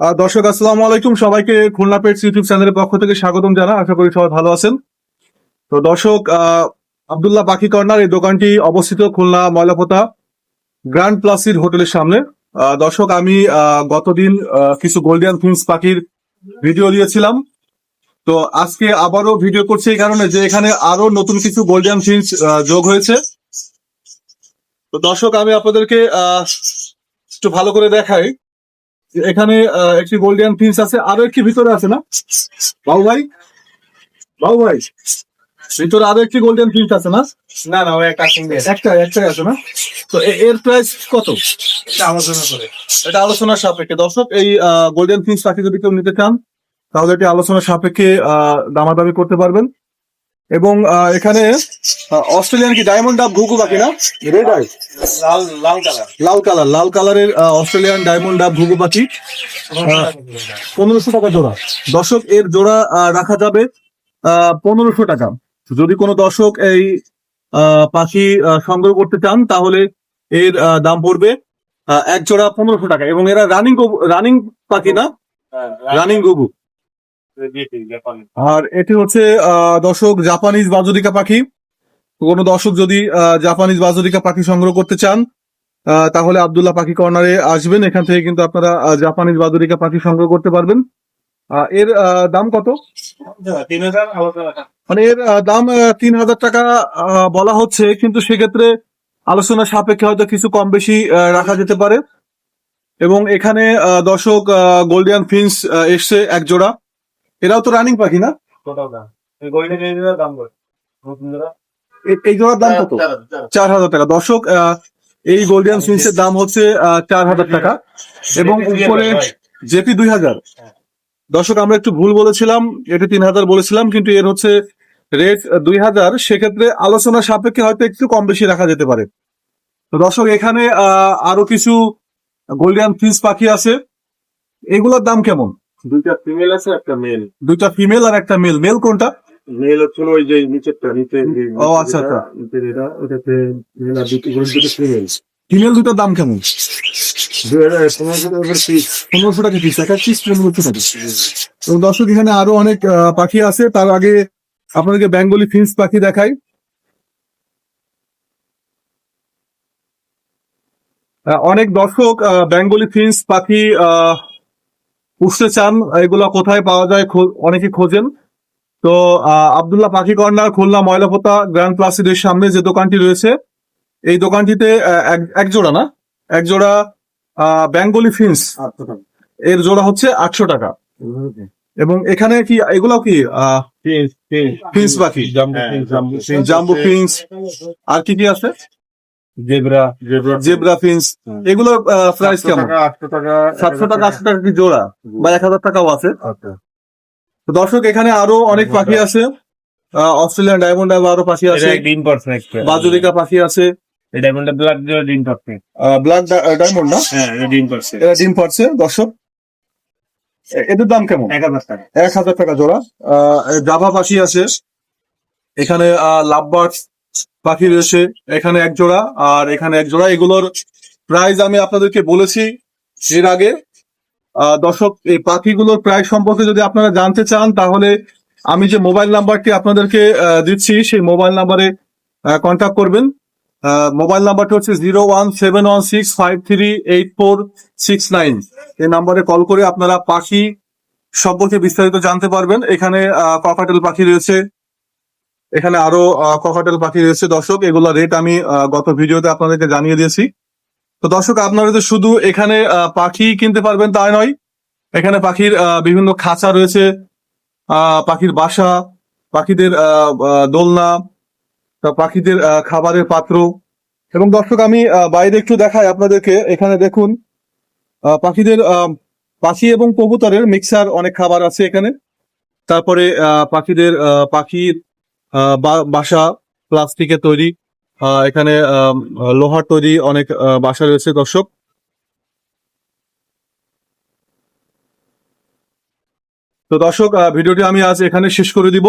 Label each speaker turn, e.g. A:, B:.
A: দর্শক, আসসালামু আলাইকুম। সবাইকে খুলনা পেটস ইউটিউব চ্যানেলের পক্ষ থেকে স্বাগতম জানা আশা করি সবাই ভালো আছেন। তো দর্শক আব্দুল্লাহ পাখি কর্নার এই দোকানটি অবস্থিত খুলনা ময়লাপোতা গ্র্যান্ড প্লাসির হোটেলের সামনে। দর্শক, আমি গতদিন কিছু গোল্ডিয়ান ফিন্স পাখির ভিডিও দিয়েছিলাম। তো আজকে আবারও ভিডিও করছি এই কারণে যে এখানে আরও নতুন কিছু গোল্ডিয়ান ফিন্স যোগ হয়েছে। তো দর্শক, আমি আপনাদেরকে একটু ভালো করে দেখাই। এখানে একটি গোল্ডেন ফিন্স আছে। আরও একটি ভিতরে আছে না? বাবু ভাই? বাবু ভাই? ভিতরে আরও একটি গোল্ডেন ফিন্স আছে না?
B: না না একটা
A: একটা একটাই আছে না? তো এর প্রাইস কত?
B: এটা আলোচনা করে।
A: এটা আলোচনার সাপেক্ষে। দর্শক এই গোল্ডেন ফিন্স পাখি যদি কেউ নিতে চান তাহলে এটি আলোচনার সাপেক্ষে আহ, দামাদামি করতে পারবেন। এবং এখানে অস্ট্রেলিয়ান কি ডায়মন্ড ডাব ঘুঘু পাখি না রেড আই
B: লাল লাল কালার
A: লাল কালার লাল কালারের অস্ট্রেলিয়ান ডায়মন্ড ডাব ঘুঘু পাখি পনেরোশো টাকা জোড়া। দর্শক এর জোড়া রাখা যাবে পনেরোশো টাকা। যদি কোনো দর্শক এই পাখি সংগ্রহ করতে চান তাহলে এর দাম পড়বে এক জোড়া পনেরোশো টাকা। এবং এরা রানিং রানিং পাখি না? রানিং গুগু আর এটি হচ্ছে দর্শক, জাপানিজ বাজুরিকা পাখি। কোনো দর্শক যদি জাপানিজ বাজুরিকা পাখি সংগ্রহ করতে চান তাহলে আবদুল্লাহ পাখি কর্নারে আসবেন। এখান থেকে কিন্তু আপনারা জাপানিজ বাজুরিকা পাখি সংগ্রহ করতে পারবেন। এর দাম কত? মানে এর দাম তিন হাজার টাকা বলা হচ্ছে। কিন্তু সেক্ষেত্রে আলোচনা সাপেক্ষে হয়তো কিছু কম বেশি রাখা যেতে পারে। এবং এখানে দর্শক গোল্ডিয়ান ফিন্স এসছে এক জোড়া। এরাও তো রানিং পাখি না?
B: এই
A: জোড়ার দাম কত?
B: চার হাজার।
A: টাকা। দর্শক আহ, এই গোল্ডিয়ান ফিন্সের দাম হচ্ছে আহ, চার হাজার টাকা এবং উপরে জেপি দুই হাজার। দর্শক আমরা একটু ভুল বলেছিলাম এটি তিন হাজার বলেছিলাম কিন্তু এর হচ্ছে রেট দুই হাজার। সেক্ষেত্রে আলোচনা সাপেক্ষে হয়তো একটু কম বেশি রাখা যেতে পারে। তো দর্শক এখানে আহ, আরও কিছু গোল্ডিয়ান ফিন্স পাখি আছে। এগুলোর দাম কেমন?
B: দুইটা ফিমেল আছে একটা মেল
A: দুইটা ফিমেল আর একটা মেল মেল কোনটা?
B: মেল হচ্ছে ওই যে নিচেরটা নিচে
A: ও, আচ্ছা, আচ্ছা।
B: নিচের এটা ওটাতে মেল আর দুটো দুটো ফিমেল
A: ফিমেল দুটার দাম কেমন?
B: পনেরোশো টাকা পিস
A: পনেরোশো টাকা পিস এক এক পিস পনেরোশো টাকা তো দর্শক এখানে আরও অনেক পাখি আছে। তার আগে আপনাদেরকে বেঙ্গলি ফিন্স পাখি দেখাই। অনেক দর্শক বেঙ্গলি ফিন্স পাখি আহ, পুষতে চান এগুলো কোথায় পাওয়া যায় অনেকে খোঁজেন। তো আব্দুল্লাহ পাখি কর্নার খুলনা ময়লাপোতা গ্র্যান্ড প্লাসিডের সামনে যে দোকানটি রয়েছে এই দোকানটিতে এক- জোড়া না? এক জোড়া আহ, বেঙ্গলি ফিন্স। এর জোড়া হচ্ছে আটশো টাকা। এবং এখানে কি এগুলো কি আহ,
B: ফিন্স
A: পাখি?
B: Jumbo finch.
A: আর কি কি আছে?
B: জেব্রা জেব্রা
A: ফিন্স এগুলো প্রাইস কেমন? সাতশো টাকা আটশো টাকা কি জোড়া? বা এক হাজার টাকাও আছে।
B: আচ্ছা।
A: দর্শক এখানে আরও অনেক পাখি আছে। অস্ট্রেলিয়ান ডায়মন্ড আরও পাখি আছে।
B: এটা ডিম পার্সন
A: বাজুরিকা পাখি আছে।
B: এই ডায়মন্ডটা ব্ল্যাক ডিম পার্সন
A: ব্ল্যাক ডায়মন্ড না?
B: হ্যাঁ ডিম পার্সন
A: এরা ডিম পারছে দর্শক। এদের দাম কেমন?
B: এক হাজার টাকা।
A: এক হাজার টাকা জোড়া। জাভা পাখি আছে। এখানে লাভবার্ড পাখি রয়েছে এখানে এক জোড়া আর এখানে এক জোড়া। এগুলোর প্রাইস আমি আপনাদেরকে বলেছি এর আগে। দর্শক, এই পাখিগুলোর প্রাইস সম্পর্কে যদি আপনারা জানতে চান, তাহলে আমি যে মোবাইল নাম্বারটি আপনাদেরকে দিচ্ছি, সেই মোবাইল নাম্বারে কন্ট্যাক্ট করবেন। মোবাইল নাম্বারটি হচ্ছে zero one seven one six five three eight four six nine এই নাম্বারে কল করে আপনারা পাখি সম্পর্কে বিস্তারিত জানতে পারবেন। এখানে ককাটেল পাখি রয়েছে। এখানে আরও ককাটেল পাখি রয়েছে। দর্শক, এগুলো রেট আমি গত ভিডিওতে আপনাদেরকে জানিয়ে দিয়েছি। তো দর্শক, আপনারা যে শুধু এখানে পাখি কিনতে পারবেন তাই নয়, এখানে পাখির বিভিন্ন খাঁচা রয়েছে পাখির বাসা, পাখিদের দোলনা পাখিদের খাবারের পাত্র। এবং দর্শক, আমি বাইরে একটু দেখাই আপনাদেরকে। এখানে দেখুন পাখিদের পাখি এবং কবুতরের মিক্সার অনেক খাবার আছে এখানে। তারপরে পাখিদের পাখির বাসা প্লাস্টিকের তৈরি। এখানে লোহার তৈরি অনেক বাসা রয়েছে, দর্শক। তো দর্শক ভিডিওটি আমি আজ এখানে শেষ করে দিব।